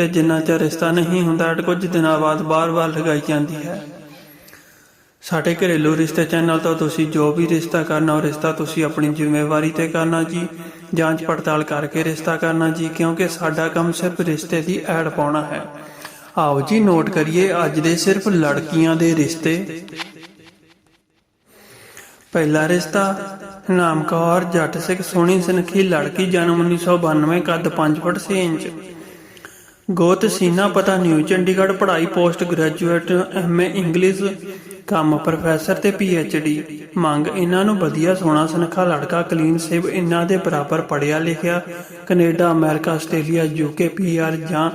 ਤੇ ਜਿੰਨਾ ਚਿਰ ਰਿਸ਼ਤਾ ਨਹੀਂ ਹੁੰਦਾ ਕੁਝ ਦਿਨਾਂ ਬਾਅਦ ਬਾਰ-ਬਾਰ ਲਗਾਈ ਜਾਂਦੀ ਹੈ। ਸਾਡੇ ਘਰੇਲੂ ਰਿਸ਼ਤੇ ਚੈਨਲ ਤੋਂ ਤੁਸੀਂ ਜੋ ਵੀ ਰਿਸ਼ਤਾ ਕਰਨਾ, ਉਹ ਰਿਸ਼ਤਾ ਤੁਸੀਂ ਆਪਣੀ ਜ਼ਿੰਮੇਵਾਰੀ ਤੇ ਕਰਨਾ ਜੀ। ਜਾਂਚ ਪੜਤਾਲ ਕਰਕੇ ਰਿਸ਼ਤਾ ਕਰਨਾ ਜੀ, ਕਿਉਂਕਿ ਸਾਡਾ ਕੰਮ ਸਿਰਫ ਰਿਸ਼ਤੇ ਦੀ ਐਡ ਪਾਉਣਾ ਹੈ। ਆਓ ਜੀ ਨੋਟ ਕਰੀਏ, ਅੱਜ ਦੇ ਸਿਰਫ ਲੜਕੀਆਂ ਦੇ ਰਿਸ਼ਤੇ। ਪਹਿਲਾ ਰਿਸ਼ਤਾ ਨਾਮ ਕੌਰ ਜੱਟ ਸਿੰਘ ਸੋਹਣੀ ਸੁਨੱਖੀ ਲੜਕੀ, ਜਨਮ 1992 ਕੱਦ 5 ਫੁੱਟ 6 ਇੰਚ। ਗੋਤ ਸੀਨਾ ਪਤਾ ਨਿਊ ਚੰਡੀਗੜ੍ਹ ਪੜ੍ਹਾਈ ਪੋਸਟ ਗ੍ਰੈਜੂਏਟ ਐਮਏ ਇੰਗਲਿਸ਼, ਕੰਮ ਪ੍ਰੋਫੈਸਰ ਤੇ ਡੀ ਮੰਗ ਇਹਨਾਂ ਨੂੰ ਵਧੀਆ ਸੋਹਣਾ ਸੁਨੱਖਾ ਲੜਕਾ, ਕਲੀਨ ਸਿਵ ਇਹਨਾਂ ਦੇ ਬਰਾਬਰ ਪੜਿਆ ਲਿਖਿਆ, Canada, America, Australia, UK, PR ਜਾਂ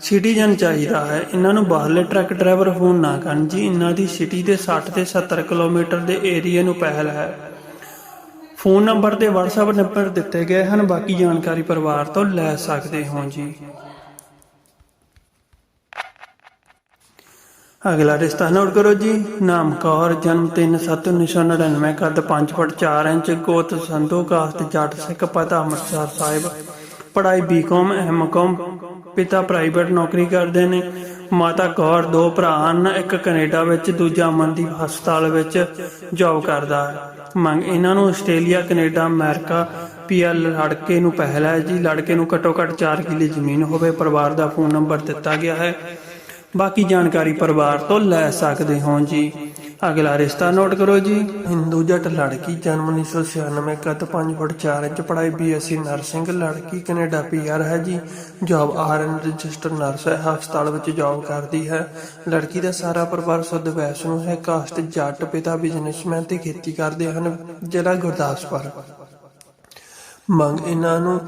ਸਿਟੀਜ਼ਨ ਚਾਹੀਦਾ ਹੈ। ਇਹਨਾਂ ਨੂੰ ਬਾਹਰਲੇ ਟਰੱਕ ਡਰਾਈਵਰ ਫੋਨ ਨਾ ਕਰਨ। ਜੀ, ਇਹਨਾਂ ਦੀ ਸਿਟੀ ਦੇ 60 ਤੇ 70 ਕਿਲੋਮੀਟਰ ਦੇ ਏਰੀਆ ਨੂੰ ਪਹਿਲ ਹੈ। ਫੋਨ ਨੰਬਰ ਤੇ WhatsApp ਨੰਬਰ ਦਿੱਤੇ ਗਏ ਹਨ। ਬਾਕੀ ਜਾਣਕਾਰੀ ਪਰਿਵਾਰ ਤੋਂ ਲੈ ਸਕਦੇ ਹੋ ਜੀ। ਅਗਲਾ ਰਿਸ਼ਤਾ ਨੋਟ ਕਰੋ ਜੀ। ਨਾਮ ਕੌਰ, ਜਨਮ 3/7/1999 ਕੱਦ 5 ਫੁੱਟ 4 ਇੰਚ, ਗੋਤ ਸੰਧੂ, ਕਾਸਤ ਜੱਟ ਸਿੱਖ, ਪਤਾ ਅੰਮ੍ਰਿਤਸਰ ਸਾਹਿਬ। ਪੜ੍ਹਾਈ ਬੀਕਾਮ ਐਮਕਾਮ ਪਿਤਾ ਪ੍ਰਾਈਵੇਟ ਨੌਕਰੀ ਕਰਦੇ ਨੇ। ਮਾਤਾ ਕੌਰ, ਦੋ ਭਰਾ ਹਨ, ਇੱਕ ਕੈਨੇਡਾ ਵਿੱਚ, ਦੂਜਾ ਮਨਦੀਪ ਹਸਪਤਾਲ ਵਿੱਚ ਜੌਬ ਕਰਦਾ ਹੈ। ਮੰਗ ਇਹਨਾਂ ਨੂੰ ਆਸਟ੍ਰੇਲੀਆ, ਕੈਨੇਡਾ, ਅਮਰੀਕਾ ਪੀਐਲ ਲੜਕੇ ਨੂੰ ਪਹਿਲਾ ਹੈ ਜੀ। ਲੜਕੇ ਨੂੰ ਘੱਟੋ ਘੱਟ 4 ਕਿੱਲੇ ਜ਼ਮੀਨ ਹੋਵੇ। ਪਰਿਵਾਰ ਦਾ ਫੋਨ ਨੰਬਰ ਦਿੱਤਾ ਗਿਆ ਹੈ। ਬਾਕੀ ਜਾਣਕਾਰੀ ਪਰਿਵਾਰ ਤੋਂ ਲੈ ਸਕਦੇ ਹੋ ਜੀ। ਅਗਲਾ ਰਿਸ਼ਤਾ ਨੋਟ ਕਰੋ ਜੀ। ਹਿੰਦੂ ਜੱਟ ਲੜਕੀ ਜਨਮ 1996 ਕੱਦ 5 ਫੁੱਟ 4 ਇੰਚ ਪੜ੍ਹਾਈ ਬੀਐਸਸੀ ਨਰਸਿੰਗ ਲੜਕੀ ਕੈਨੇਡਾ ਪੀਆਰ ਹੈ ਜੀ। ਜੌਬ ਆਰਐਨ ਰਜਿਸਟਰ ਨਰਸ ਹੈ, ਹਸਪਤਾਲ ਵਿੱਚ ਜੌਬ ਕਰਦੀ ਹੈ। ਲੜਕੀ ਦਾ ਸਾਰਾ ਪਰਿਵਾਰ ਸੁੱਧ ਵੈਸ਼ਨੂ ਹੈ। ਕਾਸਟ ਜੱਟ ਪਿਤਾ ਬਿਜ਼ਨਸਮੈਨ ਤੇ ਖੇਤੀ ਕਰਦੇ ਹਨ, ਜ਼ਿਲ੍ਹਾ ਗੁਰਦਾਸਪੁਰ। ਮੰਗ ਇਹਨਾਂ ਨੂੰ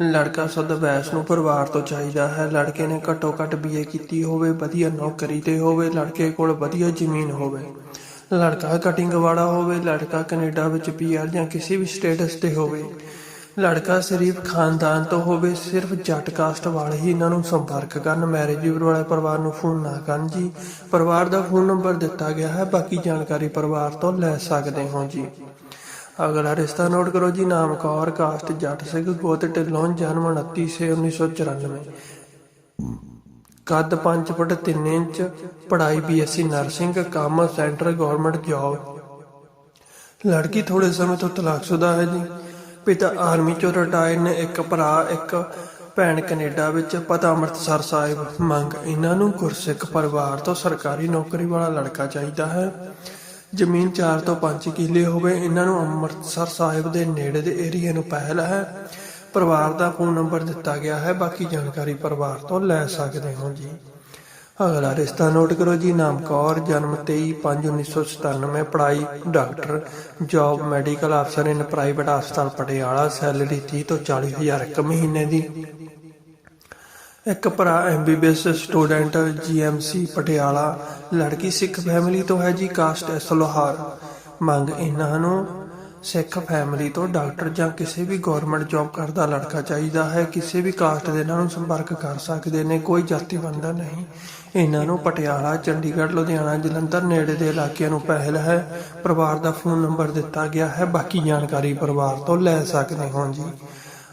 ਲੜਕਾ ਸਦ ਵੈਸ ਨੂੰ ਪਰਿਵਾਰ ਤੋਂ ਚਾਹੀਦਾ ਹੈ। ਲੜਕੇ ਨੇ ਘੱਟੋ ਘੱਟ ਬੀਏ ਕੀਤੀ ਹੋਵੇ, ਵਧੀਆ ਨੌਕਰੀ ਤੇ ਹੋਵੇ, ਲੜਕੇ ਕੋਲ ਵਧੀਆ ਜ਼ਮੀਨ ਹੋਵੇ। ਲੜਕਾ ਕਟਿੰਗ ਵਾਲਾ ਹੋਵੇ, ਲੜਕਾ ਕੈਨੇਡਾ ਵਿੱਚ ਪੀਆਰ ਜਾਂ ਕਿਸੇ ਵੀ ਸਟੇਟਸ ਤੇ ਹੋਵੇ। ਲੜਕਾ ਸ਼ਰੀਫ ਖਾਨਦਾਨ ਤੋਂ ਹੋਵੇ, ਸਿਰਫ ਜੱਟ ਕਾਸਟ ਵਾਲੇ ਹੀ ਇਹਨਾਂ ਨੂੰ ਸੰਪਰਕ ਕਰਨ। ਮੈਰਿਜ ਵਾਲੇ ਪਰਿਵਾਰ ਨੂੰ ਫੋਨ ਨਾ ਕਰਨ ਜੀ। ਪਰਿਵਾਰ ਦਾ ਫੋਨ ਨੰਬਰ ਦਿੱਤਾ ਗਿਆ ਹੈ, ਬਾਕੀ ਜਾਣਕਾਰੀ ਪਰਿਵਾਰ ਤੋਂ ਲੈ ਸਕਦੇ ਹੋ ਜੀ। ਅਗਲਾ ਰਿਸ਼ਤਾ ਨੋਟ ਕਰੋ ਜੀ, ਨਾਮ ਕੌਰ, ਕਾਸਟ ਜੱਟ ਸਿੰਘ ਗੋਤ ਢਿੱਲੋਂ, ਜਨਮ 29 ਸੇ 1994 ਕੱਦ 5 ਫੁੱਟ 3 ਇੰਚ, ਪੜ੍ਹਾਈ ਬੀਐਸਸੀ ਨਰਸਿੰਗ, ਕੰਮ ਸੈਂਟਰ ਗਵਰਨਮੈਂਟ ਜੌਬ। ਲੜਕੀ ਥੋੜੇ ਸਮੇਂ ਤੋਂ ਤਲਾਕਸ਼ੁਦਾ ਹੈ ਜੀ। ਪਿਤਾ ਆਰਮੀ ਚੋਂ ਰਿਟਾਇਰ ਨੇ, ਇੱਕ ਭਰਾ, ਇੱਕ ਭੈਣ ਕੈਨੇਡਾ ਵਿੱਚ, ਪਤਾ ਅੰਮ੍ਰਿਤਸਰ ਸਾਹਿਬ। ਮੰਗ, ਇਹਨਾਂ ਨੂੰ ਗੁਰਸਿੱਖ ਪਰਿਵਾਰ ਤੋਂ ਸਰਕਾਰੀ ਨੌਕਰੀ ਵਾਲਾ ਲੜਕਾ ਚਾਹੀਦਾ ਹੈ। ਜ਼ਮੀਨ 4 ਤੋਂ 5 ਕਿੱਲੇ ਹੋਵੇ, ਇਹਨਾਂ ਨੂੰ ਅੰਮ੍ਰਿਤਸਰ ਸਾਹਿਬ ਦੇ ਨੇੜੇ ਦੇ ਏਰੀਆ ਨੂੰ ਪਹਿਲ ਹੈ। ਪਰਿਵਾਰ ਦਾ ਫੋਨ ਨੰਬਰ ਦਿੱਤਾ ਗਿਆ ਹੈ, ਬਾਕੀ ਜਾਣਕਾਰੀ ਪਰਿਵਾਰ ਤੋਂ ਲੈ ਸਕਦੇ ਹੋ ਜੀ। ਅਗਲਾ ਰਿਸ਼ਤਾ ਨੋਟ ਕਰੋ ਜੀ, ਨਾਮ ਕੌਰ, ਜਨਮ 23/5/1997 ਪੜ੍ਹਾਈ ਡਾਕਟਰ ਜੌਬ ਮੈਡੀਕਲ ਅਫਸਰ ਇਨ ਪ੍ਰਾਈਵੇਟ ਹਸਪਤਾਲ ਪਟਿਆਲਾ ਸੈਲਰੀ 30 ਤੋਂ 40 ਹਜ਼ਾਰ ਇੱਕ ਮਹੀਨੇ ਦੀ। ਇੱਕ ਭਰਾ ਐਮਬੀਬੀਐਸ ਸਟੂਡੈਂਟ ਜੀਐਮਸੀ ਪਟਿਆਲਾ, ਲੜਕੀ ਸਿੱਖ ਫੈਮਿਲੀ ਤੋਂ ਹੈ ਜੀ, ਕਾਸਟ ਐਸ ਮੰਗ ਇਹਨਾਂ ਨੂੰ ਸਿੱਖ ਫੈਮਿਲੀ ਤੋਂ ਡਾਕਟਰ ਜਾਂ ਕਿਸੇ ਵੀ ਗਵਰਨਮੈਂਟ ਜੌਬ ਕਰਦਾ ਲੜਕਾ ਚਾਹੀਦਾ ਹੈ, ਕਿਸੇ ਵੀ ਕਾਸਟ ਦੇ ਨਾਲ ਸੰਪਰਕ ਕਰ ਸਕਦੇ ਨੇ, ਕੋਈ ਜਾਤੀ ਬੰਦਾ ਨਹੀਂ। ਇਹਨਾਂ ਨੂੰ ਪਟਿਆਲਾ, ਚੰਡੀਗੜ੍ਹ, ਲੁਧਿਆਣਾ, ਜਲੰਧਰ ਨੇੜੇ ਦੇ ਇਲਾਕਿਆਂ ਨੂੰ ਪਹਿਲ ਹੈ। ਪਰਿਵਾਰ ਦਾ ਫੋਨ ਨੰਬਰ ਦਿੱਤਾ ਗਿਆ ਹੈ, ਬਾਕੀ ਜਾਣਕਾਰੀ ਪਰਿਵਾਰ ਤੋਂ ਲੈ ਸਕਦੇ ਹੋ ਜੀ।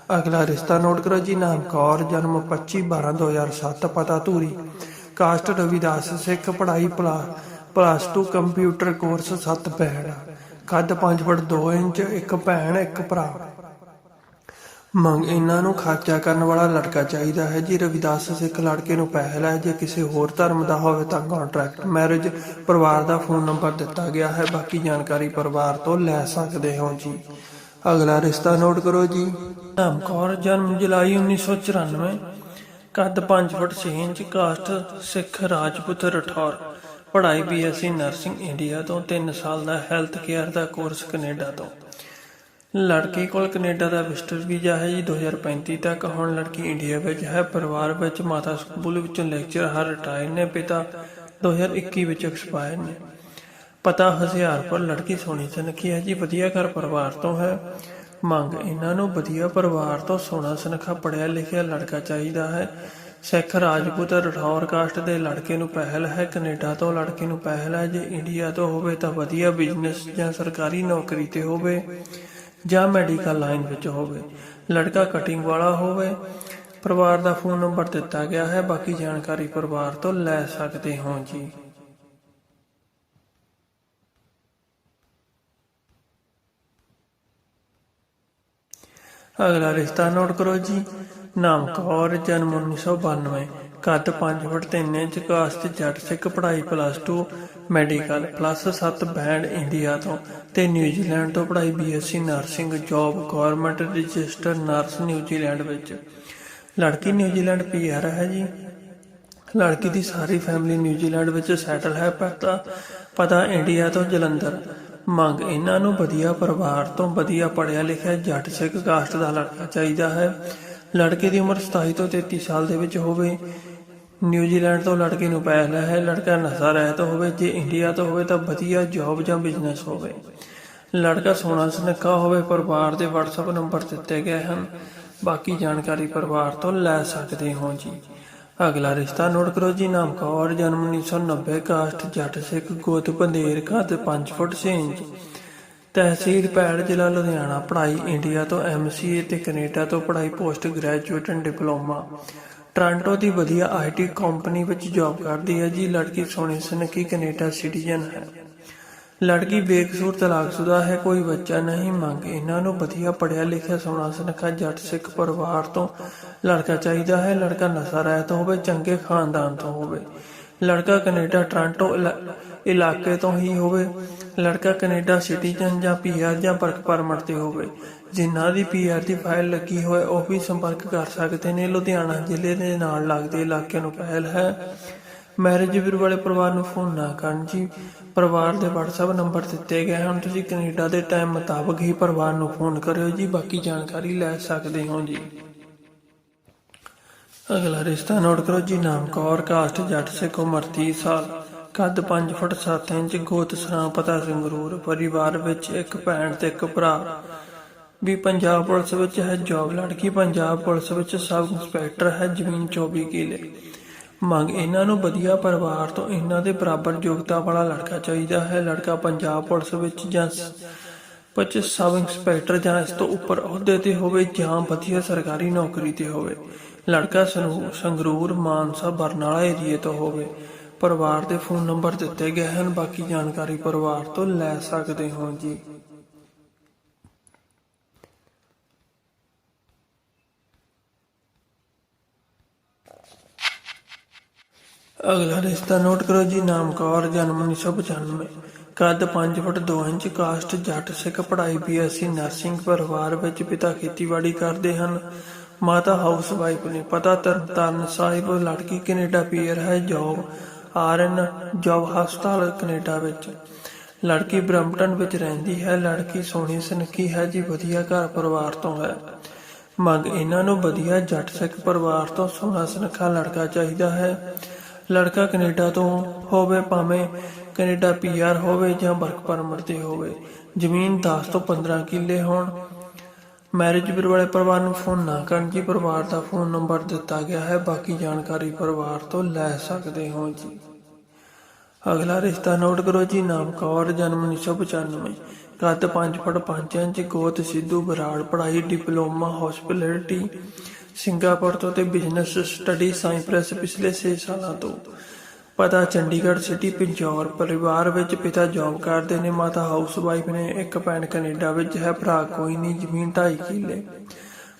ਅਗਲਾ ਰਿਸ਼ਤਾ ਨੋਟ ਕਰੋ ਜੀ, ਨਾਮ ਕੌਰ, ਜਨਮ 25 12 2007 ਪਤਾ ਧੂਰੀ ਕਾਸਟ ਰਵਿਦਾਸ ਸਿੱਖ ਪੜ੍ਹਾਈ ਪਲਾ ਪਲੱਸ 2 ਕੰਪਿਊਟਰ ਕੋਰਸ 7 ਭੈਣ। ਕੱਦ 5 ਫੁੱਟ 2 ਇੰਚ, ਇੱਕ ਭੈਣ, ਇੱਕ ਭਰਾ। ਮੰਗ ਇਹਨਾਂ ਨੂੰ ਖਾਚਾ ਕਰਨ ਵਾਲਾ ਲੜਕਾ ਚਾਹੀਦਾ ਹੈ ਜੀ। ਰਵਿਦਾਸ ਸਿੱਖ ਲੜਕੇ ਨੂੰ ਪਹਿਲ ਹੈ ਜੇ ਕਿਸੇ ਹੋਰ ਧਰਮ ਦਾ ਹੋਵੇ ਤਾਂ ਕੰਟਰੈਕਟ ਮੈਰਿਜ ਪਰਿਵਾਰ ਦਾ ਫੋਨ ਨੰਬਰ ਦਿੱਤਾ ਗਿਆ ਹੈ। ਬਾਕੀ ਜਾਣਕਾਰੀ ਪਰਿਵਾਰ ਤੋਂ ਲੈ ਸਕਦੇ ਹੋ ਜੀ। ਅਗਲਾ ਰਿਸ਼ਤਾ ਨੋਟ ਕਰੋ ਜੀ। ਨਾਮ ਕੌਰ, ਜਨਮ ਜੁਲਾਈ 1994 ਕੱਦ 5 foot 6 inch caste Sikh Rajput Rathore. ਪੜ੍ਹਾਈ ਬੀਐਸਸੀ ਨਰਸਿੰਗ ਇੰਡੀਆ ਤੋਂ 3 ਸਾਲ ਦਾ ਹੈਲਥ ਕੇਅਰ ਦਾ ਕੋਰਸ ਕੈਨੇਡਾ ਤੋਂ। ਲੜਕੀ ਕੋਲ ਕੈਨੇਡਾ ਦਾ ਵਿਜ਼ਟਰ ਵੀਜ਼ਾ ਹੈ ਜੀ 2035 ਤੱਕ। ਹੁਣ ਲੜਕੀ ਇੰਡੀਆ ਵਿੱਚ ਹੈ, ਪਰਿਵਾਰ ਵਿੱਚ, ਮਾਤਾ ਸਕੂਲ ਵਿੱਚੋਂ ਲੈਕਚਰਰ ਰਿਟਾਇਰ ਨੇ, ਪਿਤਾ 2021 ਵਿੱਚ ਐਕਸਪਾਇਰ ਨੇ। ਪਤਾ ਹਜ਼ਾਰਪੁਰ ਲੜਕੀ ਸੋਹਣੀ ਸੁਨੱਖੀ ਹੈ ਜੀ, ਵਧੀਆ ਘਰ ਪਰਿਵਾਰ ਤੋਂ ਹੈ। ਮੰਗ, ਇਹਨਾਂ ਨੂੰ ਵਧੀਆ ਪਰਿਵਾਰ ਤੋਂ ਸੋਹਣਾ ਸੁਨੱਖਾ ਪੜਿਆ ਲਿਖਿਆ ਲੜਕਾ ਚਾਹੀਦਾ ਹੈ। ਸਿੱਖ ਰਾਜਪੂਤ ਰਠੌਰ ਕਾਸਟ ਦੇ ਲੜਕੇ ਨੂੰ ਪਹਿਲ ਹੈ, ਕੈਨੇਡਾ ਤੋਂ ਲੜਕੇ ਨੂੰ ਪਹਿਲ ਹੈ। ਜੇ ਇੰਡੀਆ ਤੋਂ ਹੋਵੇ ਤਾਂ ਵਧੀਆ ਬਿਜ਼ਨਸ ਜਾਂ ਸਰਕਾਰੀ ਨੌਕਰੀ ਤੇ ਹੋਵੇ ਜਾਂ ਮੈਡੀਕਲ ਲਾਈਨ ਵਿੱਚ ਹੋਵੇ। ਲੜਕਾ ਕਟਿੰਗ ਵਾਲਾ ਹੋਵੇ, ਪਰਿਵਾਰ ਦਾ ਫੋਨ ਨੰਬਰ ਦਿੱਤਾ ਗਿਆ ਹੈ, ਬਾਕੀ ਜਾਣਕਾਰੀ ਪਰਿਵਾਰ ਤੋਂ ਲੈ ਸਕਦੇ ਹੋ ਜੀ। ਅਗਲਾ ਰਿਸ਼ਤਾ ਨੋਟ ਕਰੋ ਜੀ। ਨਾਮ ਕੌਰ, ਜਨਮ 1992 ਕੱਦ 5 ਫੁੱਟ 3 ਇੰਚ ਕਾਸਟ ਜੱਟ ਸਿੱਖ ਪੜ੍ਹਾਈ plus 2 medical plus 7 band India ਤੋਂ ਤੇ ਨਿਊਜ਼ੀਲੈਂਡ ਤੋਂ ਪੜ੍ਹਾਈ BSc nursing job government register nurse New Zealand ਵਿੱਚ। ਲੜਕੀ ਨਿਊਜ਼ੀਲੈਂਡ ਪੀਆਰ ਹੈ ਜੀ। ਲੜਕੀ ਦੀ ਸਾਰੀ ਫੈਮਿਲੀ ਨਿਊਜ਼ੀਲੈਂਡ ਵਿੱਚ ਸੈਟਲ ਹੈ ਪਤਾ ਪਤਾ ਇੰਡੀਆ ਤੋਂ ਜਲੰਧਰ। ਮੰਗ ਇਹਨਾਂ ਨੂੰ ਵਧੀਆ ਪਰਿਵਾਰ ਤੋਂ ਵਧੀਆ ਪੜ੍ਹਿਆ ਲਿਖਿਆ ਜੱਟ ਸਿੱਖ ਕਾਸਟ ਦਾ ਲੜਕਾ ਚਾਹੀਦਾ ਹੈ। ਲੜਕੇ ਦੀ ਉਮਰ 27 ਤੋਂ 33 ਸਾਲ ਦੇ ਵਿੱਚ ਹੋਵੇ। ਨਿਊਜ਼ੀਲੈਂਡ ਤੋਂ ਲੜਕੇ ਨੂੰ ਪਹਿਲਾ ਹੈ। ਲੜਕਾ ਨਸ਼ਾ ਰਹਿਤ ਹੋਵੇ। ਜੇ ਇੰਡੀਆ ਤੋਂ ਹੋਵੇ ਤਾਂ ਵਧੀਆ ਜੌਬ ਜਾਂ ਬਿਜ਼ਨਸ ਹੋਵੇ। ਲੜਕਾ ਸੋਹਣਾ ਸੁਨੱਖਾ ਹੋਵੇ। ਪਰਿਵਾਰ ਦੇ WhatsApp ਨੰਬਰ ਦਿੱਤੇ ਗਏ ਹਨ। ਬਾਕੀ ਜਾਣਕਾਰੀ ਪਰਿਵਾਰ ਤੋਂ ਲੈ ਸਕਦੇ ਹੋ ਜੀ। ਅਗਲਾ ਰਿਸ਼ਤਾ ਨੋਟ ਕਰੋ ਜੀ, ਨਾਮ ਕੌਰ ਜਨਮ 1990 ਕਾਸਟ ਜੱਟ ਸਿੱਖ ਗੋਤ ਬੰਦੇਰ ਕੱਦ 5 ਫੁੱਟ 6 ਇੰਚ। ਤਹਿਸੀਲ ਪੈੜ ਜ਼ਿਲ੍ਹਾ ਲੁਧਿਆਣਾ, ਪੜ੍ਹਾਈ ਇੰਡੀਆ ਤੋਂ ਐਮਸੀਏ ਤੇ ਕੈਨੇਡਾ ਤੋਂ ਪੜ੍ਹਾਈ post graduate and diploma. Toronto ਦੀ ਵਧੀਆ ਆਈਟੀ ਕੰਪਨੀ ਵਿੱਚ ਜੌਬ ਕਰਦੀ ਹੈ ਜੀ, ਲੜਕੀ ਸੋਹਣੀ ਸੁਨੱਖੀ ਕੈਨੇਡਾ ਸਿਟੀਜ਼ਨ ਹੈ। ਲੜਕੀ ਬੇਕਸੂਰ ਤਲਾਕਸ਼ੁਦਾ ਹੈ, ਕੋਈ ਬੱਚਾ ਨਹੀਂ, ਮੰਗ ਇਹਨਾਂ ਨੂੰ ਵਧੀਆ ਪੜਿਆ ਲਿਖਿਆ ਸੋਹਣਾ ਸਨਖਾ ਜੱਟ ਸਿੱਖ ਪਰਿਵਾਰ ਤੋਂ ਲੜਕਾ ਚਾਹੀਦਾ ਹੈ, ਲੜਕਾ ਨਸ਼ਾ ਰਹਿਤ ਹੋਵੇ, ਚੰਗੇ ਖਾਨਦਾਨ ਤੋਂ ਹੋਵੇ। ਲੜਕਾ ਕੈਨੇਡਾ, ਟ੍ਰਾਂਟੋ ਇਲਾ- ਇਲਾਕੇ ਤੋਂ ਹੀ ਹੋਵੇ। ਲੜਕਾ ਕੈਨੇਡਾ ਸਿਟੀਜ਼ਨ ਜਾਂ ਪੀਆਰ ਜਾਂ ਵਰਕ ਪਰਮਿਟ ਤੇ ਹੋਵੇ। ਜਿਨ੍ਹਾਂ ਦੀ ਪੀਆਰ ਦੀ ਫਾਈਲ ਲੱਗੀ ਹੋਏ, ਉਹ ਵੀ ਸੰਪਰਕ ਕਰ ਸਕਦੇ ਨੇ। ਲੁਧਿਆਣਾ ਜ਼ਿਲ੍ਹੇ ਦੇ ਨਾਲ ਲੱਗਦੇ ਇਲਾਕਿਆਂ ਨੂੰ ਪਹਿਲ ਹੈ। ਮੈਰਿਜ ਵੀਰ ਵਾਲੇ ਪਰਿਵਾਰ ਨੂੰ ਫੋਨ ਨਾ ਕਰਨ ਜੀ। ਪਰਿਵਾਰ ਦੇ WhatsApp ਨੰਬਰ ਦਿੱਤੇ ਗਏ ਹਨ। ਤੁਸੀਂ ਕੈਨੇਡਾ ਦੇ ਟਾਈਮ ਮੁਤਾਬਕ ਹੀ ਪਰਿਵਾਰ ਨੂੰ ਫੋਨ ਕਰਿਓ ਜੀ। ਬਾਕੀ ਜਾਣਕਾਰੀ ਲੈ ਸਕਦੇ ਹੋ ਜੀ। ਅਗਲਾ ਰਿਸ਼ਤਾ ਨੋਟ ਕਰੋ ਜੀ, ਨਾਮ ਕੌਰ, ਕਾਸਟ ਜੱਟ, ਸਿੱਖ ਉਮਰ 30 ਸਾਲ, ਕੱਦ 5 ਫੁੱਟ 7 ਇੰਚ, ਗੋਤ ਸਰਾਂ ਪਤਾ ਸੰਗਰੂਰ, ਪਰਿਵਾਰ ਵਿੱਚ ਇੱਕ ਭੈਣ ਤੇ ਇੱਕ ਭਰਾ। ਵੀ ਪੰਜਾਬ ਪੁਲਿਸ ਵਿੱਚ ਹੈ ਜੌਬ ਲੜਕੀ, ਪੰਜਾਬ ਪੁਲਿਸ ਵਿੱਚ ਸਬ ਇੰਸਪੈਕਟਰ ਹੈ ਜ਼ਮੀਨ 24 ਕਿਲੇ। ਮੰਗ ਇਹਨਾਂ ਨੂੰ ਵਧੀਆ ਪਰਿਵਾਰ ਤੋਂ ਇਹਨਾਂ ਦੇ ਬਰਾਬਰ ਯੋਗਤਾ ਵਾਲਾ ਲੜਕਾ ਚਾਹੀਦਾ ਹੈ। ਲੜਕਾ ਪੰਜਾਬ ਪੁਲਿਸ ਵਿੱਚ ਜਾਂ ਵਿੱਚ ਸਬ ਇੰਸਪੈਕਟਰ ਜਾਂ ਇਸ ਤੋਂ ਉੱਪਰ ਅਹੁਦੇ ਤੇ ਹੋਵੇ ਜਾਂ ਵਧੀਆ ਸਰਕਾਰੀ ਨੌਕਰੀ ਤੇ ਹੋਵੇ। ਲੜਕਾ ਸੰਗਰੂਰ ਮਾਨਸਾ ਬਰਨਾਲਾ ਏਰੀਏ ਤੋਂ ਹੋਵੇ। ਪਰਿਵਾਰ ਦੇ ਫੋਨ ਨੰਬਰ ਦਿੱਤੇ ਗਏ ਹਨ। ਬਾਕੀ ਜਾਣਕਾਰੀ ਪਰਿਵਾਰ ਤੋਂ ਲੈ ਸਕਦੇ ਹੋ ਜੀ। ਅਗਲਾ ਰਿਸ਼ਤਾ ਨੋਟ ਕਰੋ ਜੀ। ਨਾਮ ਕੌਰ, ਜਨਮ 1995 ਕੱਦ 5 ਫੁੱਟ 2 ਇੰਚ, ਕਾਸਟ ਜੱਟ ਸਿੱਖ, ਪੜ੍ਹਾਈ ਬੀਐਸਸੀ ਨਰਸਿੰਗ ਪਰਿਵਾਰ ਵਿੱਚ ਪਿਤਾ ਖੇਤੀਬਾੜੀ ਕਰਦੇ ਹਨ। ਮਾਤਾ ਹਾਊਸ ਵਾਈਫ ਨੇ ਪਤਾ ਤਰਨਤਾਰਨ ਸਾਹਿਬ ਲੜਕੀ ਕੈਨੇਡਾ ਪੀਅਰ ਹੈ ਜੌਬ ਆਰਐਨ ਜੌਬ ਹਸਪਤਾਲ ਕੈਨੇਡਾ ਵਿੱਚ। ਲੜਕੀ ਬ੍ਰੈਂਪਟਨ ਵਿੱਚ ਰਹਿੰਦੀ ਹੈ, ਲੜਕੀ ਸੋਹਣੀ ਸੁਨੱਖੀ ਹੈ, ਜੀ ਵਧੀਆ ਘਰ ਪਰਿਵਾਰ ਤੋਂ ਹੈ। ਮੰਗ ਇਹਨਾਂ ਨੂੰ ਵਧੀਆ ਜੱਟ ਸਿੱਖ ਪਰਿਵਾਰ ਤੋਂ ਸੋਹਣਾ ਸੁਨੱਖਾ ਲੜਕਾ ਚਾਹੀਦਾ ਹੈ। ਲੜਕਾ ਕੈਨੇਡਾ ਤੋਂ ਹੋਵੇ ਭਾਵੇਂ ਕੈਨੇਡਾ ਪੀਆਰ ਹੋਵੇ ਜਾਂ ਵਰਕ ਪਰਮਿਟ ਤੇ ਹੋਵੇ। ਜ਼ਮੀਨ 10 ਤੋਂ 15 ਕਿੱਲੇ ਹੋਣ। ਮੈਰਿਜ ਬਿਊਰੋ ਵਾਲੇ ਪਰਿਵਾਰ ਨੂੰ ਫੋਨ ਨਾ ਕਰਨ ਜੀ, ਪਰਿਵਾਰ ਦਾ ਫੋਨ ਨੰਬਰ ਦਿੱਤਾ ਗਿਆ ਹੈ, ਬਾਕੀ ਜਾਣਕਾਰੀ ਪਰਿਵਾਰ ਤੋਂ ਲੈ ਸਕਦੇ ਹੋ ਜੀ। ਅਗਲਾ ਰਿਸ਼ਤਾ ਨੋਟ ਕਰੋ ਜੀ, ਨਾਮ ਕੌਰ, ਜਨਮ 1995 ਕੱਦ 5 ਫੁੱਟ 5 ਇੰਚ, ਗੋਤ, ਸਿੱਧੂ, ਬਰਾੜ, ਪੜ੍ਹਾਈ, ਡਿਪਲੋਮਾ ਹਸਪਿਟੈਲਿਟੀ ਸਿੰਗਾਪੁਰ ਤੋਂ ਤੇ ਬਿਜ਼ਨਸ ਸਟੱਡੀ ਸਾਈਪ੍ਰੈਸ ਪਿਛਲੇ 6 ਸਾਲਾਂ ਤੋਂ। ਪਤਾ ਚੰਡੀਗੜ੍ਹ ਸਿਟੀ ਪਿੰਜੌਰ ਪਰਿਵਾਰ ਵਿੱਚ ਪਿਤਾ ਜੌਬ ਕਰਦੇ ਨੇ, ਮਾਤਾ ਹਾਊਸ ਨੇ ਇੱਕ ਭੈਣ ਕੈਨੇਡਾ ਵਿੱਚ ਹੈ, ਭਰਾ ਕੋਈ ਨਹੀਂ, ਜ਼ਮੀਨ 2.5 ਕਿੱਲੇ।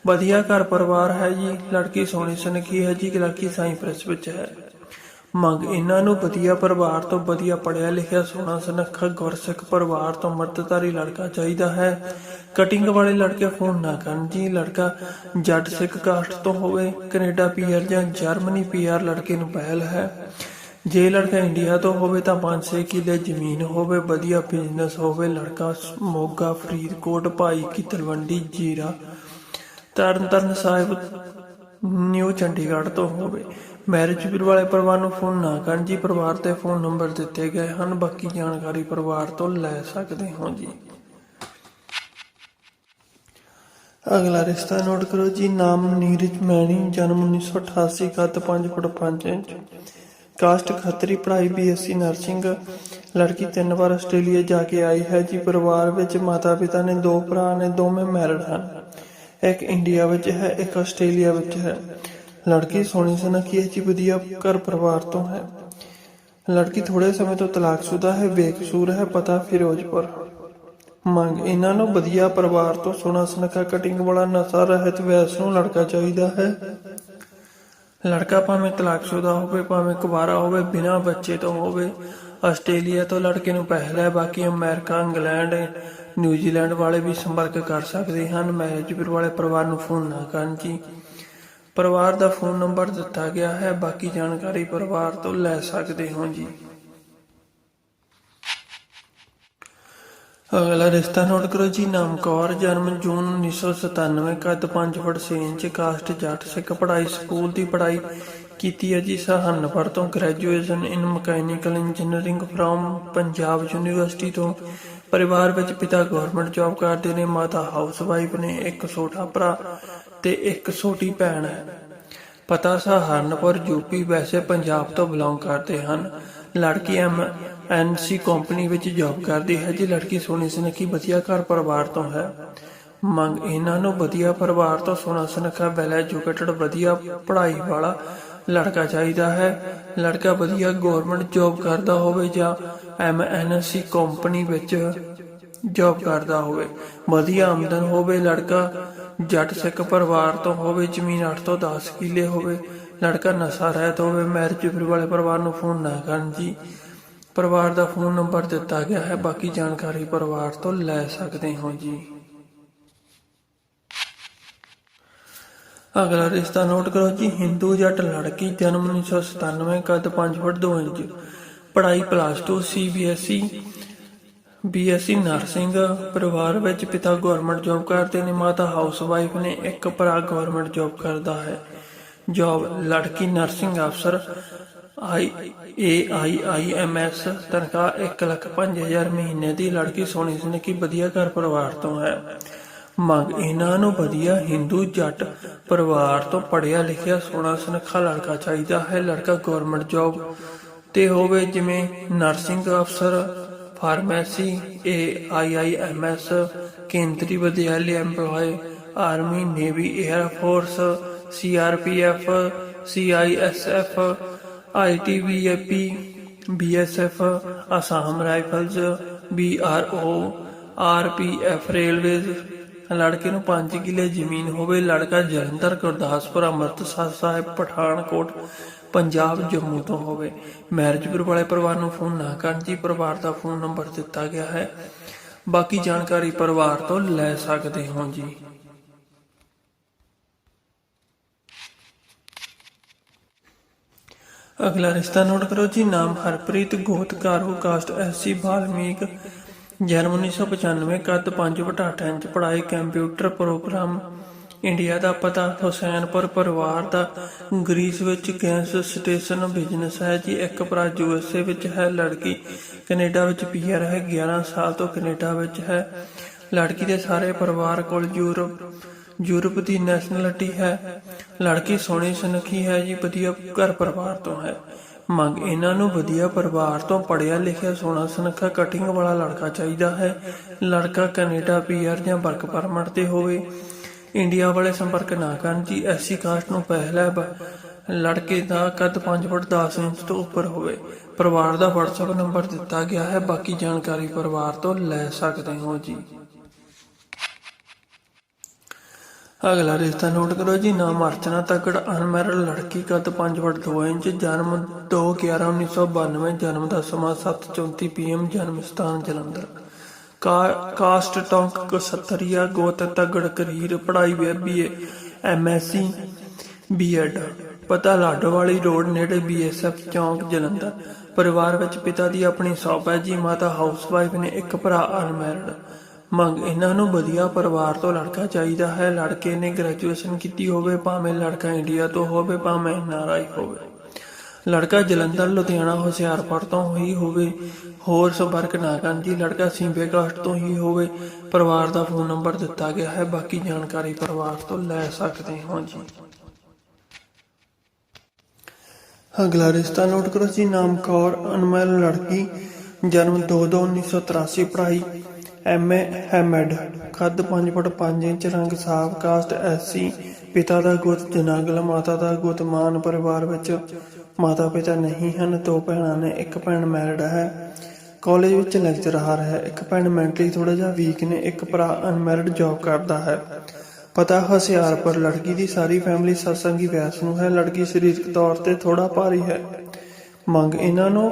ਵਧੀਆ ਘਰ ਪਰਿਵਾਰ ਹੈ ਜੀ, ਲੜਕੀ ਸੋਹਣੀ ਸੁਨੱਖੀ ਹੈ ਜੀ, ਲੜਕੀ ਸਾਈਪ੍ਰੈਸ ਵਿੱਚ ਹੈ। ਮੰਗ ਇਹਨਾਂ ਨੂੰ ਵਧੀਆ ਪਰਿਵਾਰ ਤੋਂ ਵਧੀਆ ਪੜਿਆ ਲਿਖਿਆ, ਸੋਹਣਾ ਸੁਨੱਖਾ, ਗੁਰਸਿੱਖ ਪਰਿਵਾਰ ਤੋਂ ਮਰਦਧਾਰੀ ਲੜਕਾ ਚਾਹੀਦਾ ਹੈ। ਕਟਿੰਗ ਵਾਲੇ ਲੜਕੇ ਫੋਨ ਨਾ ਕਰਨ ਜੀ, ਲੜਕਾ ਜੱਟ ਸਿੱਖ ਕਾਸਟ ਤੋਂ ਹੋਵੇ, ਕੈਨੇਡਾ ਪੀਆਰ ਜਾਂ ਜਰਮਨੀ ਪੀਆਰ ਲੜਕੇ ਨੂੰ ਪਹਿਲ ਹੈ। ਜੇ ਲੜਕਾ ਇੰਡੀਆ ਤੋਂ ਹੋਵੇ ਤਾਂ 5-6 ਕਿੱਲੇ ਜ਼ਮੀਨ ਹੋਵੇ, ਵਧੀਆ ਬਿਜ਼ਨਸ ਹੋਵੇ, ਲੜਕਾ ਮੋਗਾ, ਫਰੀਦਕੋਟ, ਭਾਈ ਕੀ ਤਲਵੰਡੀ ਜੀਰਾ, ਤਰਨਤਾਰਨ ਸਾਹਿਬ, ਨਿਊ ਚੰਡੀਗੜ੍ਹ ਤੋਂ ਹੋਵੇ। ਮੈਰਿਜ ਬਿਲ ਵਾਲੇ ਪਰਿਵਾਰ ਨੂੰ ਫੋਨ ਨਾ ਕਰਨ ਜੀ, ਪਰਿਵਾਰ ਤੇ ਫੋਨ ਨੰਬਰ ਦਿੱਤੇ ਗਏ ਹਨ, ਬਾਕੀ ਜਾਣਕਾਰੀ ਪਰਿਵਾਰ ਤੋਂ ਲੈ ਸਕਦੇ ਹੋ ਜੀ। ਅਗਲਾ ਰਿਸ਼ਤਾ ਨੋਟ ਕਰੋ ਜੀ, ਨਾਮ ਨੀਰਜ ਮੈਣੀ, ਜਨਮ 1988 ਕੱਦ 5 ਫੁੱਟ 5 ਇੰਚ। ਕਾਸਟ ਖੱਤਰੀ ਪੜ੍ਹਾਈ ਬੀਐਸਸੀ ਨਰਸਿੰਗ ਲੜਕੀ ਤਿੰਨ ਵਾਰ ਆਸਟ੍ਰੇਲੀਆ ਜਾ ਕੇ ਆਈ ਹੈ ਜੀ। ਪਰਿਵਾਰ ਵਿੱਚ ਮਾਤਾ ਪਿਤਾ ਨੇ ਦੋ ਭਰਾ ਨੇ, ਦੋਵੇਂ ਮੈਰਿਡ ਹਨ। ਇੱਕ ਇੰਡੀਆ ਵਿੱਚ ਹੈ, ਇੱਕ ਆਸਟ੍ਰੇਲੀਆ ਵਿੱਚ ਹੈ। ਲੜਕੀ ਸੋਹਣੀ ਸੁਨੱਖੀ ਹੈ ਜੀ, ਵਧੀਆ ਘਰ ਪਰਿਵਾਰ ਤੋਂ ਹੈ। ਲੜਕੀ ਥੋੜੇ ਸਮੇਂ ਤੋਂ ਤਲਾਕਸ਼ੁਦਾ ਹੈ, ਬੇਕਸੂਰ ਹੈ, ਪਤਾ ਫਿਰੋਜ਼ਪੁਰ। ਮੰਗ, ਇਹਨਾਂ ਨੂੰ ਵਧੀਆ ਪਰਿਵਾਰ ਤੋਂ ਸੋਹਣਾ ਸੁਨੱਖਾ ਕਟਿੰਗ ਵਾਲਾ ਨਸ਼ਾ ਰਹਿਤ ਵੈਸ ਨੂੰ ਲੜਕਾ ਚਾਹੀਦਾ ਹੈ। ਲੜਕਾ ਭਾਵੇਂ ਤਲਾਕਸ਼ੁਦਾ ਹੋਵੇ, ਭਾਵੇਂ ਕੁਵਾਰਾ ਹੋਵੇ, ਬਿਨਾਂ ਬੱਚੇ ਤੋਂ ਹੋਵੇ, ਆਸਟ੍ਰੇਲੀਆ ਤੋਂ ਲੜਕੇ ਨੂੰ ਪਹਿਲ ਹੈ, ਬਾਕੀ ਅਮਰੀਕਾ, ਇੰਗਲੈਂਡ, ਨਿਊਜ਼ੀਲੈਂਡ ਵਾਲੇ ਵੀ ਸੰਪਰਕ ਕਰ ਸਕਦੇ ਹਨ। ਮੈਰਿਜ ਵਾਲੇ ਪਰਿਵਾਰ ਨੂੰ ਫੋਨ ਨਾ ਕਰਨ ਜੀ। ਪਰਿਵਾਰ ਦਾ ਫੋਨ ਨੰਬਰ ਦਿੱਤਾ ਗਿਆ ਹੈ, ਬਾਕੀ ਜਾਣਕਾਰੀ ਪਰਿਵਾਰ ਤੋਂ ਲੈ ਸਕਦੇ ਹੋ ਜੀ। ਅਗਲਾ ਰਿਸ਼ਤਾ ਨੋਟ ਕਰੋ ਜੀ ਨਾਮ ਕੌਰ, ਜਨਮ ਜੂਨ 1997 ਕੱਦ 5 ਫੁੱਟ 6 ਇੰਚ, ਕਾਸਟ ਜੱਟ ਸਿੱਖ ਪੜ੍ਹਾਈ ਸਕੂਲ ਦੀ ਪੜ੍ਹਾਈ ਕੀਤੀ ਹੈ ਜੀ, ਸਹਾਰਨਪੁਰ ਤੋਂ graduation in mechanical engineering from Punjab university ਤੋਂ। ਪਰਿਵਾਰ ਵਿੱਚ ਪਿਤਾ ਗਵਰਨਮੈਂਟ ਜੌਬ ਕਰਦੇ ਨੇ, ਮਾਤਾ ਹਾਊਸ ਵਾਈਫ ਨੇ, ਇੱਕ ਛੋਟਾ ਭਰਾ ਤੇ ਇੱਕ ਛੋਟੀ ਭੈਣ ਹੈ। ਪਤਾ ਸਹਾਰਨਪੁਰ ਯੂਪੀ ਵੈਸੇ ਪੰਜਾਬ ਤੋਂ ਬਿਲੋਂਗ ਕਰਦੇ ਹਨ। ਲੜਕੀ ਐਮ ਐਨਸੀ ਕੰਪਨੀ ਵਿੱਚ ਜੌਬ ਕਰਦੀ ਹੈ। ਜੀ, ਲੜਕੀ ਸੋਹਣੀ ਸੁਨੱਖੀ, ਵਧੀਆ ਘਰ ਪਰਿਵਾਰ ਤੋਂ ਹੈ। ਮੰਗ ਇਹਨਾਂ ਨੂੰ ਵਧੀਆ ਪਰਿਵਾਰ ਤੋਂ ਸੋਹਣਾ ਸੁਨੱਖਾ ਵੈਲ ਐਜੂਕੇਟਡ ਵਧੀਆ ਪੜ੍ਹਾਈ ਵਾਲਾ ਲੜਕਾ ਚਾਹੀਦਾ ਹੈ। ਲੜਕਾ ਵਧੀਆ ਗਵਰਨਮੈਂਟ ਜੌਬ ਕਰਦਾ ਹੋਵੇ ਜਾਂ ਐਮ ਕੰਪਨੀ ਵਿੱਚ ਜੌਬ ਕਰਦਾ ਹੋਵੇ। ਵਧੀਆ ਆਮਦਨ ਹੋਵੇ, ਲੜਕਾ ਜੱਟ ਸਿੱਖ ਪਰਿਵਾਰ ਤੋਂ ਹੋਵੇ, ਜ਼ਮੀਨ 8 ਤੋਂ 10 ਕਿੱਲੇ ਹੋਵੇ, ਲੜਕਾ ਨਸ਼ਾ ਰਹਿਤ ਹੋਵੇ ਮੈਰਿਜ ਵਾਲੇ ਪਰਿਵਾਰ ਨੂੰ ਫੋਨ ਨਾ ਕਰਨ ਜੀ। ਪਰਿਵਾਰ ਦਾ ਫੋਨ ਨੰਬਰ ਦਿੱਤਾ ਗਿਆ ਹੈ। ਬਾਕੀ ਜਾਣਕਾਰੀ ਪਰਿਵਾਰ ਤੋਂ ਲੈ ਸਕਦੇ ਹੋ ਜੀ। ਅਗਲਾ ਰਿਸ਼ਤਾ ਨੋਟ ਕਰੋ ਜੀ। ਹਿੰਦੂ ਜੱਟ ਲੜਕੀ ਜਨਮ 1997 ਕੱਦ 5 ਫੁੱਟ 2 ਇੰਚ, ਪੜ੍ਹਾਈ ਪਲੱਸ 2 ਸੀਬੀਐਸਈ ਬੀਐਸਸੀ ਨਰਸਿੰਗ, ਪਰਿਵਾਰ ਵਿੱਚ ਪਿਤਾ ਗਵਰਨਮੈਂਟ ਜੌਬ ਕਰਦੇ ਨੇ, ਮਾਤਾ ਹਾਊਸਵਾਈਫ਼ ਨੇ ਇੱਕ ਭਰਾ ਗਵਰਨਮੈਂਟ ਜੌਬ ਕਰਦਾ ਹੈ। ਜੌਬ ਲੜਕੀ ਨਰਸਿੰਗ ਅਫਸਰ ਆਈ ਏ ਆਈ ਆਈ ਐਮ ਐਸ ਤਨਖਾਹ 1 ਲੱਖ 5000 ਮਹੀਨੇ ਦੀ। ਲੜਕੀ ਸੋਹਣੀ ਸੁਨੱਖੀ ਵਧੀਆ ਘਰ ਪਰਿਵਾਰ ਤੋਂ ਹੈ। ਮੰਗ ਇਹਨਾਂ ਨੂੰ ਵਧੀਆ ਹਿੰਦੂ ਜੱਟ ਪਰਿਵਾਰ ਤੋਂ ਪੜਿਆ ਲਿਖਿਆ ਸੋਹਣਾ ਸੁਨੱਖਾ ਲੜਕਾ ਚਾਹੀਦਾ ਹੈ। ਲੜਕਾ ਗਵਰਨਮੈਂਟ ਜੌਬ ਤੇ ਹੋਵੇ, ਜਿਵੇਂ ਨਰਸਿੰਗ ਅਫਸਰ, pharmacy, A I I M S, Kendriya Vidyalaya EMPLOYE army, navy air force C R P F, C I S F I T B A P, B S F, Assam rifles B R O, R P F railways. ਲੜਕੇ ਨੂੰ 5 ਕਿੱਲੇ ਜ਼ਮੀਨ ਹੋਵੇ, ਲੜਕਾ ਜਲੰਧਰ, ਗੁਰਦਾਸਪੁਰ, ਅੰਮ੍ਰਿਤਸਰ ਸਾਹਿਬ, ਪਠਾਨਕੋਟ, ਪੰਜਾਬ, ਜੰਮੂ ਤੋਂ ਹੋਵੇ। Marriage ਵਾਲੇ ਪਰਿਵਾਰ ਨੂੰ ਫੋਨ ਨਾ ਕਰਨ ਜੀ ਪਰਿਵਾਰ ਦਾ ਫੋਨ ਨੰਬਰ ਦਿੱਤਾ ਗਿਆ ਹੈ। ਬਾਕੀ ਜਾਣਕਾਰੀ ਪਰਿਵਾਰ ਤੋਂ ਲੈ ਸਕਦੇ ਹੋ ਜੀ। ਅਗਲਾ ਰਿਸ਼ਤਾ ਨੋਟ ਕਰੋ ਜੀ, ਨਾਮ ਹਰਪ੍ਰੀਤ ਗੋਤਕਾਰੂ ਕਾਸਟ ਐਸਸੀ ਬਾਲਮੀਕ, ਜਨਮ 1995 ਕੱਦ 5/8 ਇੰਚ, ਪੜ੍ਹਾਈ ਕੰਪਿਊਟਰ ਪ੍ਰੋਗਰਾਮ, ਇੰਡੀਆ ਦਾ ਪਤਾ, ਹੁਸੈਨਪੁਰ ਪਰਿਵਾਰ ਦਾ, ਗ੍ਰੀਸ ਵਿੱਚ ਗੈਸ ਸਟੇਸ਼ਨ ਬਿਜ਼ਨਸ ਹੈ ਜੀ, ਇੱਕ ਭਰਾ ਯੂਐਸਏ ਵਿੱਚ ਹੈ, ਲੜਕੀ ਕੈਨੇਡਾ ਵਿੱਚ ਪੀਆਰ ਹੈ 11 ਸਾਲ ਤੋਂ ਕੈਨੇਡਾ ਵਿੱਚ ਹੈ, ਲੜਕੀ ਦੇ ਸਾਰੇ ਪਰਿਵਾਰ ਕੋਲ ਯੂਰਪ ਯੂਰਪ ਦੀ ਨੈਸ਼ਨੈਲਿਟੀ ਹੈ। ਲੜਕੀ ਸੋਹਣੀ ਸੁਨੱਖੀ ਹੈ ਜੀ, ਵਧੀਆ ਘਰ ਪਰਿਵਾਰ ਤੋਂ ਹੈ। ਮੰਗ ਇਹਨਾਂ ਨੂੰ ਵਧੀਆ ਪਰਿਵਾਰ ਤੋਂ ਪੜਿਆ ਲਿਖਿਆ ਸੋਹਣਾ ਸੁਨੱਖਾ ਕਟਿੰਗ ਵਾਲਾ ਲੜਕਾ ਚਾਹੀਦਾ ਹੈ। ਲੜਕਾ ਕੈਨੇਡਾ ਪੀਆਰ ਜਾਂ ਵਰਕ ਪਰਮਿਟ ਤੇ ਹੋਵੇ। ਇੰਡੀਆ ਵਾਲੇ ਸੰਪਰਕ ਨਾ ਕਰਨ ਜੀ, ਐਸਸੀ ਕਾਸਟ ਨੂੰ ਪਹਿਲਾ ਹੈ। ਲੜਕੇ ਦਾ ਕੱਦ 5 ਫੁੱਟ 10 ਇੰਚ ਤੋਂ ਉੱਪਰ ਹੋਵੇ। ਪਰਿਵਾਰ ਦਾ WhatsApp ਨੰਬਰ ਦਿੱਤਾ ਗਿਆ ਹੈ। ਬਾਕੀ ਜਾਣਕਾਰੀ ਪਰਿਵਾਰ ਤੋਂ ਲੈ ਸਕਦੇ ਹੋ ਜੀ। ਅਗਲਾ ਰਿਸ਼ਤਾ ਨੋਟ ਕਰੋ ਜੀ ਨਾਮ ਅਰਚਨਾ ਤਕੜ ਅਨਮੈਰਿਡ ਲੜਕੀ ਕੱਦ 5 ਫੁੱਟ 2 ਇੰਚ, ਜਨਮ 2 11 1992 ਜਨਮ ਦਾ ਸਮਾਂ 7:34 ਪੀਐਮ, ਜਨਮ ਸਥਾਨ ਜਲੰਧਰ। ਕਾ- ਕਾਸਟ ਟੌਂਕ ਕਸਤਰੀਆ, ਗੋਤ ਤਗੜ ਕਰੀਰ, ਪੜ੍ਹਾਈ ਬੀਏ, ਐਮਐਸਸੀ, ਬੀਐਡ। ਪਤਾ ਲਾਡੋਵਾਲੀ ਰੋਡ ਨੇੜੇ ਬੀਐਸਐਫ ਚੌਂਕ ਜਲੰਧਰ। ਪਰਿਵਾਰ ਵਿੱਚ ਪਿਤਾ ਦੀ ਆਪਣੀ ਸ਼ੌਪ ਹੈ ਜੀ, ਮਾਤਾ ਹਾਊਸਵਾਈਫ ਨੇ ਇੱਕ ਭਰਾ ਅਨਮੈਰਿਡ ਮੰਗ ਇਹਨਾਂ ਨੂੰ ਵਧੀਆ ਪਰਿਵਾਰ ਤੋਂ ਲੜਕਾ ਚਾਹੀਦਾ ਹੈ। ਲੜਕੇ ਨੇ ਗ੍ਰੈਜੂਏਸ਼ਨ ਕੀਤੀ ਹੋਵੇ, ਭਾਵੇਂ ਲੜਕਾ ਇੰਡੀਆ ਤੋਂ ਹੋਵੇ, ਭਾਵੇਂ ਐਨਆਰਆਈ ਹੋਵੇ। ਲੜਕਾ ਜਲੰਧਰ, ਲੁਧਿਆਣਾ, ਹੁਸ਼ਿਆਰਪੁਰ ਤੋਂ ਹੀ ਹੋਵੇ। ਹੋਰ ਸੰਪਰਕ ਨਾ ਕਰਨ ਜੀ ਲੜਕਾ ਸਿੰਬੇ ਤੋਂ ਹੀ ਹੋਵੇ। ਪਰਿਵਾਰ ਦਾ ਫੋਨ ਨੰਬਰ ਦਿੱਤਾ ਗਿਆ ਹੈ। ਬਾਕੀ ਜਾਣਕਾਰੀ ਪਰਿਵਾਰ ਤੋਂ ਲੈ ਸਕਦੇ ਹੋ ਜੀ। ਅਗਲਾ ਰਿਸ਼ਤਾ ਨੋਟ ਕਰੋ ਜੀ। ਨਾਮ ਕੌਰ, ਅਨਮਲ ਲੜਕੀ, ਜਨਮ 2/2/1983 ਪੜ੍ਹਾਈ ਐਮਏ ਹੈਮਡ ਕੱਦ 5 ਫੁੱਟ 5 ਇੰਚ, ਰੰਗ ਸਾਫ਼, ਕਾਸਟ ਐਸਸੀ ਪਿਤਾ ਦਾ ਗੁੱਤ, ਜਨਾਗਲ, ਮਾਤਾ ਦਾ ਗੁੱਤ, ਮਾਨ ਪਰਿਵਾਰ ਵਿੱਚ ਮਾਤਾ ਪਿਤਾ ਨਹੀਂ ਹਨ, ਦੋ ਭੈਣਾਂ ਨੇ, ਇੱਕ ਭੈਣ ਮੈਰਿਡ ਹੈ। ਕਾਲਜ ਵਿੱਚ ਲੈਕਚਰਰ ਹੈ। ਇੱਕ ਭੈਣ ਮੈਂਟਲੀ ਥੋੜਾ ਜਿਹਾ ਵੀਕ ਨੇ, ਇੱਕ ਭਰਾ ਅਨਮੈਰਿਡ ਜੌਬ ਕਰਦਾ ਹੈ। ਪਤਾ ਹੁਸ਼ਿਆਰਪੁਰ, ਲੜਕੀ ਦੀ ਸਾਰੀ ਫੈਮਿਲੀ ਸਤਸੰਗੀ ਵੈਸ ਨੂੰ ਹੈ। ਲੜਕੀ ਸਰੀਰਕ ਤੌਰ ਤੇ ਥੋੜਾ ਭਾਰੀ ਹੈ। ਮੰਗ ਇਹਨਾਂ ਨੂੰ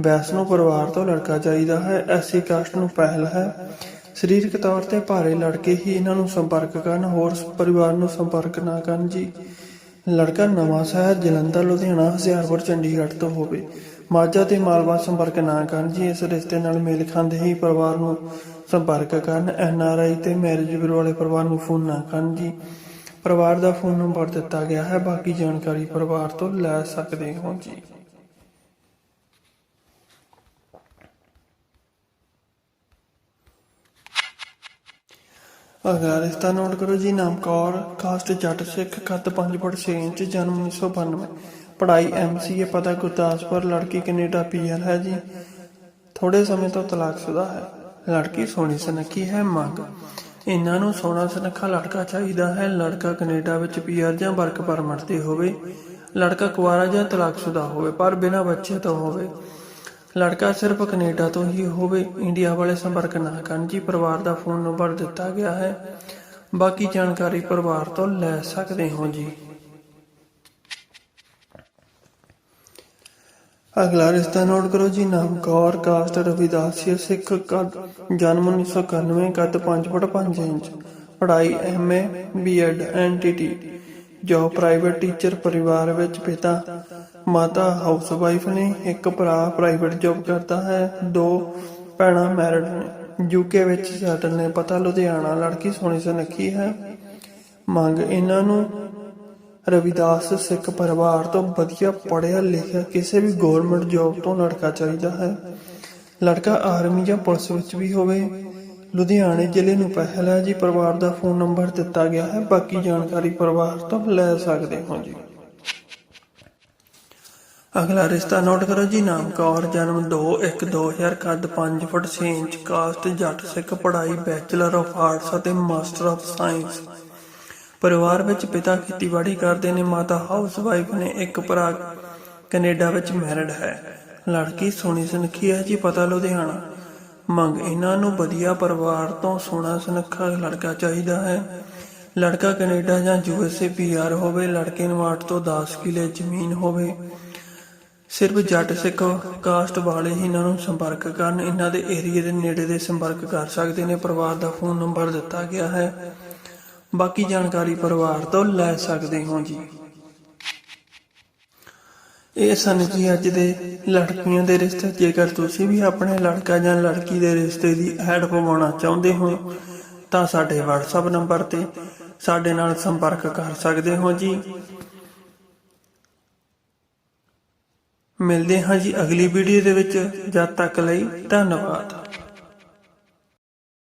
ਵੈਸ ਨੂੰ ਪਰਿਵਾਰ ਤੋਂ ਲੜਕਾ ਚਾਹੀਦਾ ਹੈ, ਐਸੀ ਕਾਸਟ ਨੂੰ ਪਹਿਲ ਹੈ। ਸਰੀਰਕ ਤੌਰ ਤੇ ਭਾਰੇ ਲੜਕੇ ਹੀ ਇਹਨਾਂ ਨੂੰ ਸੰਪਰਕ ਕਰਨ, ਹੋਰ ਪਰਿਵਾਰ ਨੂੰ ਸੰਪਰਕ ਨਾ ਕਰਨ ਜੀ। ਲੜਕਾ ਨਵਾਂ ਸ਼ਹਿਰ, ਜਲੰਧਰ, ਲੁਧਿਆਣਾ, ਹੁਸ਼ਿਆਰਪੁਰ, ਚੰਡੀਗੜ੍ਹ ਤੋਂ ਹੋਵੇ। ਮਾਝਾ ਤੇ ਮਾਲਵਾ ਸੰਪਰਕ ਨਾ ਕਰਨ ਜੀ, ਇਸ ਰਿਸ਼ਤੇ ਨਾਲ ਮੇਲ ਖਾਂਦੇ ਹੀ ਪਰਿਵਾਰ ਨੂੰ ਸੰਪਰਕ ਕਰਨ, ਐਨ ਆਰ ਆਈ ਤੇ ਮੈਰਿਜ ਬਿਊਰੋ ਵਾਲੇ ਪਰਿਵਾਰ ਨੂੰ ਫੋਨ ਨਾ ਕਰਨ ਜੀ। ਪਰਿਵਾਰ ਦਾ ਫੋਨ ਨੰਬਰ ਦਿੱਤਾ ਗਿਆ ਹੈ, ਬਾਕੀ ਜਾਣਕਾਰੀ ਪਰਿਵਾਰ ਤੋਂ ਲੈ ਸਕਦੇ ਹੋ ਜੀ। ਅਗਲਾ ਨੋਟ ਕਰੋ ਜੀ, ਨਾਮ ਕੌਰ, ਕਾਸਟ ਜੱਟ, ਸਿੱਖ ਕੱਦ 5 ਫੁੱਟ 6 ਇੰਚ, ਜਨਮ 1992 ਪੜ੍ਹਾਈ ਐਮਸੀਏ ਪਤਾ ਗੁਰਦਾਸਪੁਰ, ਲੜਕੀ ਕੈਨੇਡਾ ਪੀਆਰ ਹੈ ਜੀ। ਥੋੜੇ ਸਮੇਂ ਤੋਂ ਤਲਾਕਸ਼ੁਦਾ ਹੈ। ਲੜਕੀ ਸੋਹਣੀ ਸੁਨੱਖੀ ਹੈ, ਮੰਗ। ਇਹਨਾਂ ਨੂੰ ਸੋਹਣਾ ਸੁਨੱਖਾ ਲੜਕਾ ਚਾਹੀਦਾ ਹੈ। ਲੜਕਾ ਕੈਨੇਡਾ ਵਿੱਚ ਪੀਆਰ ਜਾਂ ਵਰਕ ਪਰਮਿਟ ਤੇ ਹੋਵੇ। ਲੜਕਾ ਕੁਆਰਾ ਜਾਂ ਤਲਾਕਸ਼ੁਦਾ ਹੋਵੇ, ਪਰ ਬਿਨਾਂ ਬੱਚੇ ਤੋਂ ਹੋਵੇ। ਲੜਕਾ ਸਿਰਫ ਕੈਨੇਡਾ ਤੋਂ ਹੀ ਹੋਵੇ, ਇੰਡੀਆ ਵਾਲੇ ਸੰਪਰਕ ਨਾ ਕਰਨ, ਜੀ ਪਰਿਵਾਰ ਦਾ ਫੋਨ ਨੰਬਰ ਦਿੱਤਾ ਗਿਆ ਹੈ। ਬਾਕੀ ਜਾਣਕਾਰੀ ਪਰਿਵਾਰ ਤੋਂ ਲੈ ਸਕਦੇ ਹੋ ਜੀ। ਅਗਲਾ ਰਿਸ਼ਤਾ ਨੋਟ ਕਰੋ ਜੀ, ਨਾਮ ਕੌਰ, ਕਾਸਟ ਰਵਿਦਾਸੀਆ ਸਿੱਖ, ਕੱਦ, ਜਨਮ 1991 ਕੱਦ 5 ਫੁੱਟ 5 ਇੰਚ, ਪੜ੍ਹਾਈ ਐਮਏ ਬੀਐਡ ਐਨਟੀਟੀ ਜੋ ਪ੍ਰਾਈਵੇਟ ਟੀਚਰ, ਪਰਿਵਾਰ ਵਿੱਚ ਪਿਤਾ ਮਾਤਾ ਹਾਊਸਵਾਈਫ ਨੇ ਇੱਕ ਭਰਾ ਪ੍ਰਾਈਵੇਟ ਜੌਬ ਕਰਦਾ ਹੈ। ਦੋ ਭੈਣਾਂ ਮੈਰਿਡ ਨੇ। ਯੂਕੇ ਵਿੱਚ ਸੈਟਲ ਨੇ। ਪਤਾ ਲੁਧਿਆਣਾ, ਲੜਕੀ ਸੋਹਣੀ ਸੁਨੱਖੀ ਹੈ। ਮੰਗ ਇਹਨਾਂ ਨੂੰ ਰਵਿਦਾਸ ਸਿੱਖ ਪਰਿਵਾਰ ਤੋਂ ਵਧੀਆ ਪੜ੍ਹਿਆ ਲਿਖਿਆ ਕਿਸੇ ਵੀ ਗਵਰਨਮੈਂਟ ਜੌਬ ਤੋਂ ਲੜਕਾ ਚਾਹੀਦਾ ਹੈ। ਲੜਕਾ ਆਰਮੀ ਜਾਂ ਪੁਲਿਸ ਵਿੱਚ ਵੀ ਹੋਵੇ। ਲੁਧਿਆਣੇ ਜ਼ਿਲ੍ਹੇ ਨੂੰ ਪਹਿਲ ਜੀ। ਪਰਿਵਾਰ ਦਾ ਫੋਨ ਨੰਬਰ ਦਿੱਤਾ ਗਿਆ ਹੈ। ਬਾਕੀ ਜਾਣਕਾਰੀ ਪਰਿਵਾਰ ਤੋਂ ਲੈ ਸਕਦੇ ਹੋ ਜੀ। ਅਗਲਾ ਰਿਸ਼ਤਾ ਨੋਟ ਕਰੋ ਜੀ, ਨਾਮ ਕੌਰ, ਜਨਮ 2/1/2000 ਕੱਦ 5 ਫੁੱਟ 6 ਇੰਚ, ਕਾਸਟ ਜੱਟ ਸਿੱਖ ਪੜ੍ਹਾਈ ਬੈਚਲਰ ਆਫ ਆਰਟਸ ਅਤੇ ਮਾਸਟਰ ਆਫ ਸਾਇੰਸ ਪਰਿਵਾਰ ਵਿੱਚ ਪਿਤਾ ਖੇਤੀਬਾੜੀ ਕਰਦੇ ਨੇ, ਮਾਤਾ ਹਾਊਸ ਵਾਈਫ ਨੇ, ਇੱਕ ਭਰਾ ਕੈਨੇਡਾ ਵਿੱਚ ਮੈਰਿਡ ਹੈ। ਲੜਕੀ ਸੋਹਣੀ ਸੁਨੱਖੀ ਹੈ ਜੀ, ਪਤਾ ਲੁਧਿਆਣਾ। ਮੰਗ ਇਹਨਾਂ ਨੂੰ ਵਧੀਆ ਪਰਿਵਾਰ ਤੋਂ ਸੋਹਣਾ ਸੁਨੱਖਾ ਲੜਕਾ ਚਾਹੀਦਾ ਹੈ। ਲੜਕਾ ਕੈਨੇਡਾ ਜਾਂ ਯੂਐਸਏ ਪੀਆਰ ਹੋਵੇ, ਲੜਕੇ ਨੂੰ 8 ਤੋਂ 10 ਕਿਲੇ ਜ਼ਮੀਨ ਹੋਵੇ। ਸਿਰਫ ਜੱਟ ਸਿੱਖ ਕਾਸਟ ਵਾਲੇ ਹੀ ਇਹਨਾਂ ਨੂੰ ਸੰਪਰਕ ਕਰਨ, ਇਹਨਾਂ ਦੇ ਏਰੀਆ ਦੇ ਨੇੜੇ ਦੇ ਸੰਪਰਕ ਕਰ ਸਕਦੇ ਨੇ, ਪਰਿਵਾਰ ਦਾ ਫੋਨ ਨੰਬਰ ਦਿੱਤਾ ਗਿਆ ਹੈ। ਬਾਕੀ ਜਾਣਕਾਰੀ ਪਰਿਵਾਰ ਤੋਂ ਲੈ ਸਕਦੇ ਹੋ ਜੀ। ਇਹ ਸਨ ਜੀ ਅੱਜ ਦੇ ਲੜਕੀਆਂ ਦੇ ਰਿਸ਼ਤੇ। ਜੇਕਰ ਤੁਸੀਂ ਵੀ ਆਪਣੇ ਲੜਕਾ ਜਾਂ ਲੜਕੀ ਦੇ ਰਿਸ਼ਤੇ ਦੀ ਐਡ ਪਵਾਉਣਾ ਚਾਹੁੰਦੇ ਹੋ, ਤਾਂ ਸਾਡੇ WhatsApp ਨੰਬਰ ਤੇ ਸਾਡੇ ਨਾਲ ਸੰਪਰਕ ਕਰ ਸਕਦੇ ਹੋ ਜੀ। ਮਿਲਦੇ ਹਾਂ ਜੀ ਅਗਲੀ ਵੀਡੀਓ ਦੇ ਵਿੱਚ। ਜਦ ਤੱਕ ਲਈ ਧੰਨਵਾਦ।